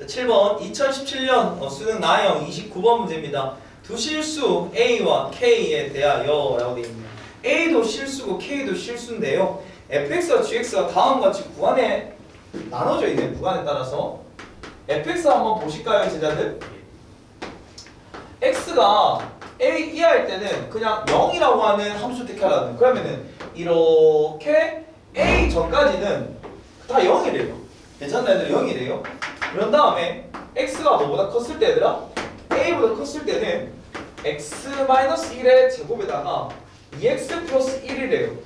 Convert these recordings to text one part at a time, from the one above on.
자, 7번 2017년 어, 수능 나형 29번 문제입니다. 두 실수 A와 K에 대하여 라고 되어 있네요. A도 실수고 K도 실수인데요. fx와 gx가 다음과 같이 구간에 나눠져 있는 구간에 따라서 fx 한번 보실까요, 제자들? x가 a 이하일 때는 그냥 0이라고 하는 함수 택하라는 그러면은 이렇게 a 전까지는 다 0이래요. 괜찮나 얘들 0이래요. 그런 다음에 x가 뭐보다 컸을 때 얘들아 a보다 컸을 때는 x-1의 제곱에다가 2x 플러스 1이래요.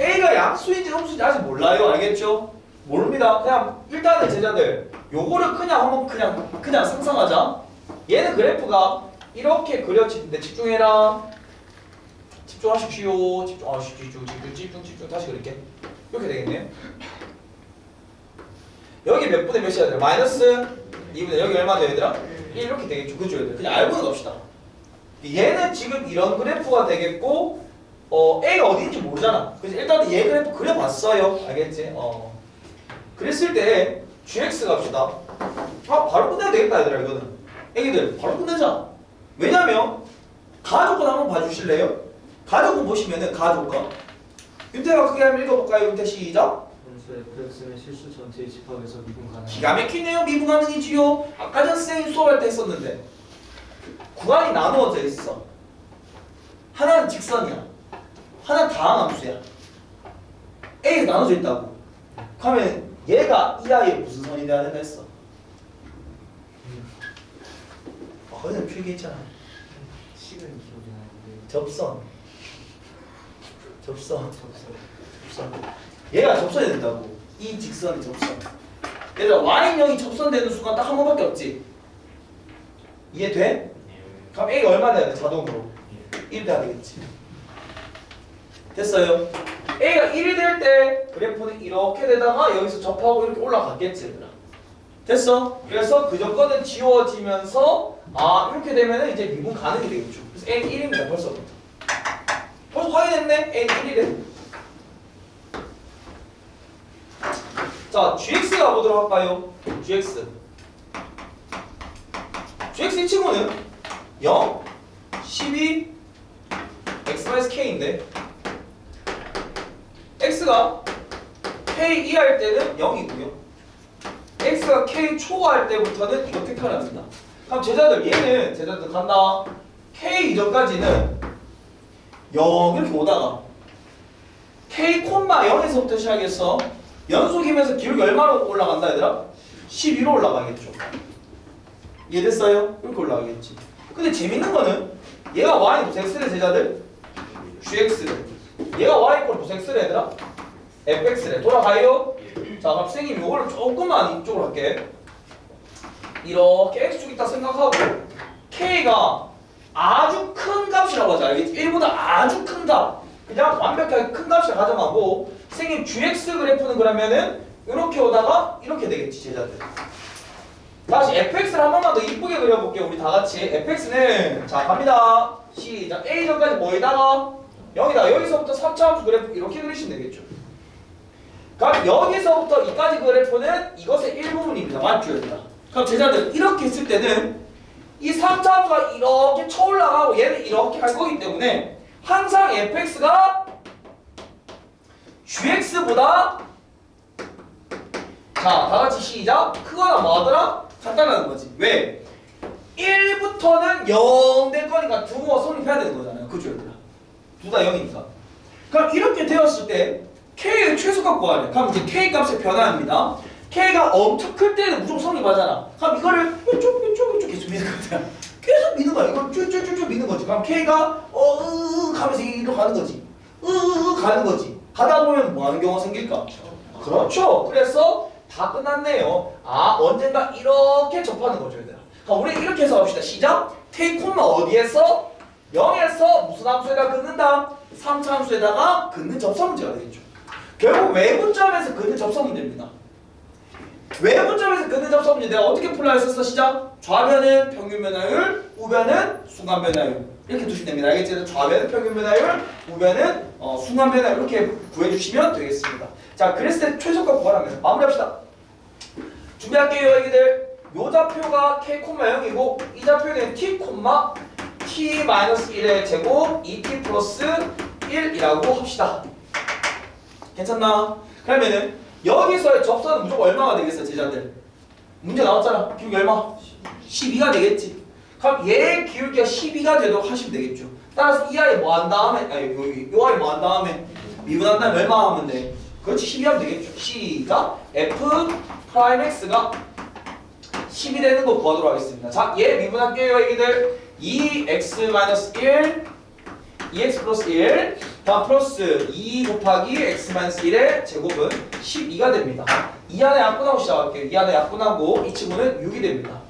a가 양수인지 음수인지 아직 몰라요. 알겠죠? 모릅니다. 그냥 일단은 제자들 요거를 그냥 한번 그냥 그냥 상상하자. 얘는 그래프가 이렇게 그려지는데 집중해라. 집중하십시오. 집중하십시오. 집중 집중 집중 집중 다시 그릴게. 이렇게 되겠네요. 여기 몇 분의 몇이야 얘들아? 마이너스 2분의 여기 얼마 돼요 얘들아? 1 이렇게 되겠죠. 그죠 얘들? 그냥 알고는 갑시다. 얘는 지금 이런 그래프가 되겠고 어 A가 어디인지 모르잖아. 그래서 일단 얘 그래프 그려봤어요. 알겠지? 어. 그랬을 때 GX 갑시다. 아 바로 끝내야 되겠다 얘들아 이거는. 애기들 바로 끝내자. 왜냐면 가족은 한번 봐주실래요? 가족은 보시면은 가족과 윤태가 크게 한번 읽어볼까요? 윤태 시작. 원수 fx는 실수 전체의 집합에서 미분 가능. 기가 막히네요. 미분 가능이지요. 아까 전 선생님 수업할 때 했었는데 구간이 나누어져 있어. 하나는 직선이야. 하나는 다항함수야. A가 나눠져 있다고. 그러면 얘가 이 아이의 무슨 선이 돼야 된다 했어? 아, 거기서 필기했잖아. 식은 기억이 나는데 접선. 접선. 접수. 접선. 얘가 접선이 된다고. 이 직선이 접선. 얘들아 y형이 접선되는 순간 딱한 번밖에 없지. 이해돼? 그럼 A가 얼마 돼야 돼 자동으로? 1 돼야 되겠지. 됐어요. A가 1이 될 때 그래프는 이렇게 되다가 여기서 접하고 이렇게 올라갔겠지 얘들아. 됐어? 그래서 그 조건은 지워지면서 아 이렇게 되면 이제 미분 가능이 되겠죠. 그래서 A는 1입니다 벌써부터. 벌써 확인했네? A는 1이래. 자, GX 가보도록 할까요? GX. GX 이 친구는 0, 12, x k인데 x가 k 이하일 때는 0이고요. x가 k 초과할 때부터는 이거 택하려 합니다. 그럼 제자들 얘는 제자들 간다. k 이전까지는 0 이렇게 오다가 k 콤마 0에서부터 시작해서 연속이면서 기울기 얼마로 올라간다 얘들아? 12로 올라가겠죠. 이해됐어요? 이렇게 올라가겠지. 근데 재밌는 거는 얘가 y x래 제자들? gx래. 얘가 y 이꼴 x래 얘들아? fx래. 돌아가요? 자 그럼 선생님 이거를 조금만 이쪽으로 할게. 이렇게 x축 있다 생각하고 k가 아주 큰 값이라고 하자. 알겠지? 1보다 아주 큰 값. 그냥 완벽하게 큰 값을 가정하고 선생님 gx 그래프는 그러면은 이렇게 오다가 이렇게 되겠지 제자들. 다시 fx를 한 번만 더 이쁘게 그려볼게요. 우리 다 같이 fx는 자 갑니다. 시작. a 전까지 뭐에다가 0이다. 여기서부터 3차 함수 그래프 이렇게 그리시면 되겠죠. 그럼 여기서부터 이까지 그래프는 이것의 일부분입니다. 맞죠, 얘들아? 그럼 제자들 이렇게 했을 때는 이 3차 함수가 이렇게 쳐 올라가고 얘는 이렇게 갈 거기 때문에 항상 fx가 gx보다 자, 다 같이 시작. 크거나 뭐하더라? 간단하는 거지. 왜? 1부터는 0 될 거니까 두모가 성립해야 되는 거잖아요. 그죠, 얘들아? 둘다 0이니까. 그럼 이렇게 되었을 때 K의 최소값 구하래. 그럼 이제 K 값의 변화입니다. K가 엄청 클 때는 무조건 성립하잖아. 그럼 이거를 이쪽, 이쪽, 이쪽 계속 미는 거야. 계속 미는 거야. 이걸 쭉쭉쭉쭉 미는 거지. 그럼 K가 어, 으, 가면서 이리로 가는 거지. 으, 으, 가는 거지. 하다 보면 뭐 하는 경우가 생길까? 그렇죠. 그래서 다 끝났네요. 아 언젠가 이렇게 접하는 거죠, 얘들아. 그럼 우리 이렇게 해서 합시다. 시작. 테이 콤마 어디에서 0에서 무슨 함수에다 긋는다? 3차 함수에다가 긋는 접선 문제가 되겠죠. 결국 외분점에서 긋는 접선 문제입니다. 외분점에서 긋는 접선 문제 내가 어떻게 풀라 했었어? 시작. 좌변은 평균 변화율, 우변은 순간 변화율. 이렇게 두시면 됩니다. 알겠지? 좌변은 평균 변화율, 우변은 어, 순간 변화율 이렇게 구해주시면 되겠습니다. 자, 그랬을 때 최소값 구하라면 마무리합시다. 준비할게요 여기들 요 좌표가 k, 0이고 이 좌표는 t, t 마이너스 1의 제곱 2t 플러스 1이라고 합시다 괜찮나? 그러면은 여기서의 접선은 무조건 얼마가 되겠어 제자들 문제 나왔잖아 기울기 얼마? 12가 되겠지 그럼 얘 기울기가 12가 되도록 하시면 되겠죠 따라서 이 아이 뭐 한 다음에 아니 여기 요 아이 뭐 한 다음에 미분한 다음에 얼마 하면 돼? 그렇지 12 하면 되겠죠 시작 f 프라임 x가 10이 되는 거 구하도록 하겠습니다 자 얘 미분할게요 얘기들 2x-1 2x 플러스 1 다음 플러스 2 곱하기 x 마이너스 1의 제곱은 12가 됩니다. 이 안에 약분하고 시작할게요. 이 안에 약분하고 이 친구는 6이 됩니다.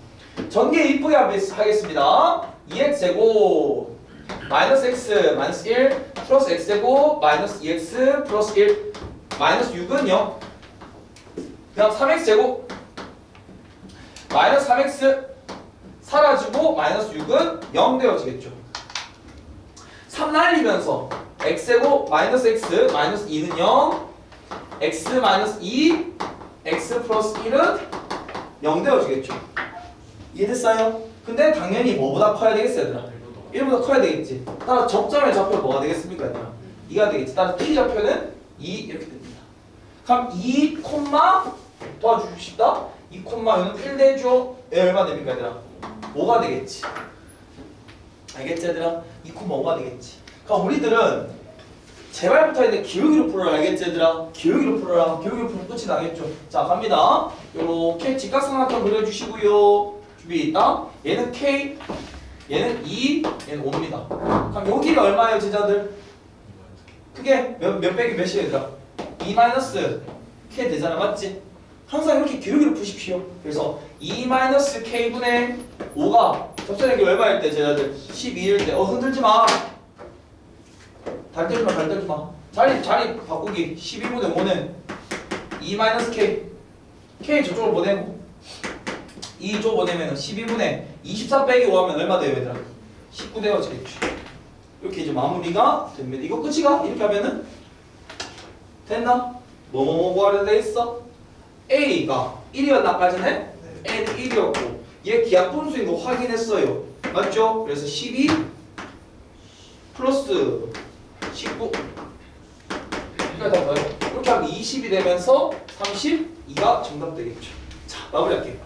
전개 이쁘게 하겠- 하겠습니다. 2x 제곱 마이너스 x 마이너스 1 플러스 x 제곱 마이너스 2x 플러스 1 마이너스 6은 0 그 다음 3x 제곱 마이너스 3x 사라지고 마이너스 6은 0 되어지겠죠. 3 날리면서 x제곱 마이너스 x 마이너스 2는 0 x 마이너스 2 x 플러스 1은 0 되어지겠죠 이해됐어요? 근데 당연히 뭐보다 커야 되겠어 얘들아? 1보다 커야 되겠지. 따라 적점의 좌표 뭐가 되겠습니까 얘들아? 2가 되겠지. 따라 t 좌표는 2 이렇게 됩니다. 그럼 2 콤마 도와주십시다. 2 콤마 여기는 1 내죠? 얘 얼마 됩니까 얘들아? 5가 되겠지. 알겠지 얘들아? 2 콤마 5가 되겠지. 그럼 우리들은 제발 붙어있는 기울기로 풀어라 알겠지 얘들아? 기울기로 풀어라. 기울기로 풀면 끝이 나겠죠. 자 갑니다. 요렇게 직각삼각형 그려주시고요 준비 있다 얘는 K 얘는 2 얘는 5입니다 그럼 요 길이 얼마예요 제자들? 그게 몇, 몇 빼기 몇이에요 얘들아? 2 마이너스 K 되잖아 맞지? 항상 이렇게 기울기를 푸십시오 그래서 2 마이너스 K분의 5가 접선의 길이 얼마일 때 제자들? 12일 때 어 흔들지 마달 떨지 마, 달 떨지 마. 자리, 자리 바꾸기. 12분의 5는 2 마이너스 K. K 저쪽으로 보내고. 2 이쪽으로 보내면 12분의 24 빼기 5 하면 얼마 돼요, 얘들아? 19 되어지겠죠. 이렇게 이제 마무리가 됩니다. 이거 끝이가? 이렇게 하면은 됐나? 뭐뭐뭐 구하려 돼 있어? A가 1이었나 아까 전에? N은 1이었고 얘 기하 분수인 거 확인했어요. 맞죠? 그래서 12 플러스 19 이거 다 뭐예요? 이렇게 하면 20이 되면서 32가 정답 되겠죠 자 마무리할게요